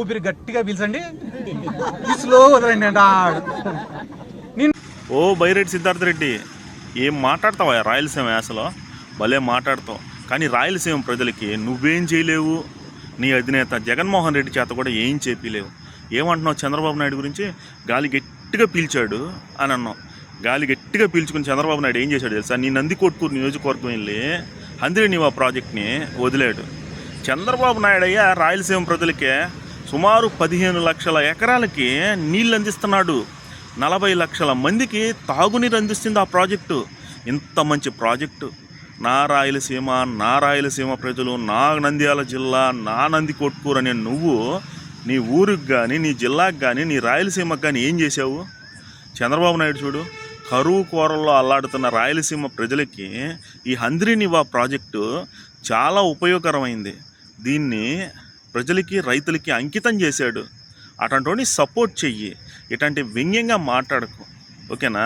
ఊపిరి గట్టిగా పీల్చండి. స్లో వదలండి అంట. ఓ బైరెడ్డి సిద్ధార్థ రెడ్డి ఏం మాట్లాడతావా రాయలసీమ అసలు భలే మాట్లాడతావు. కానీ రాయలసీమ ప్రజలకి నువ్వేం చేయలేవు? నీ అధినేత జగన్మోహన్ రెడ్డి చేత కూడా ఏం చేపిలేవు? ఏమంటున్నావు చంద్రబాబు నాయుడు గురించి? గాలి గట్టిగా పీల్చాడు అని అన్నావు. గాలి గట్టిగా పీల్చుకుని చంద్రబాబు నాయుడు ఏం చేశాడు తెలుసా? నీ నందికొట్కూరు నియోజకవర్గం వెళ్ళి హందిరి నీవా ప్రాజెక్ట్ని వదిలాడు. చంద్రబాబు నాయుడు అయ్యా రాయలసీమ ప్రజలకే సుమారు పదిహేను లక్షల ఎకరాలకి నీళ్ళు అందిస్తున్నాడు నలభై లక్షల మందికి తాగునీరు అందిస్తుంది ఆ ప్రాజెక్టు. ఇంత మంచి ప్రాజెక్టు. నా రాయలసీమ నా రాయలసీమ ప్రజలు నా నంద్యాల జిల్లా నా నంది కొట్కూరు అనే నువ్వు నీ ఊరికి కానీ నీ జిల్లాకు కానీ నీ రాయలసీమకు కానీ ఏం చేసావు చంద్రబాబు నాయుడు చూడు కరువు కోరల్లో అల్లాడుతున్న రాయలసీమ ప్రజలకి ఈ హంద్రినివా ప్రాజెక్టు చాలా ఉపయోగకరమైంది. దీన్ని ప్రజలకి రైతులకి అంకితం చేశాడు. అటువంటి సపోర్ట్ చెయ్యి. ఇటువంటి వ్యంగ్యంగా మాట్లాడకు. ఓకేనా?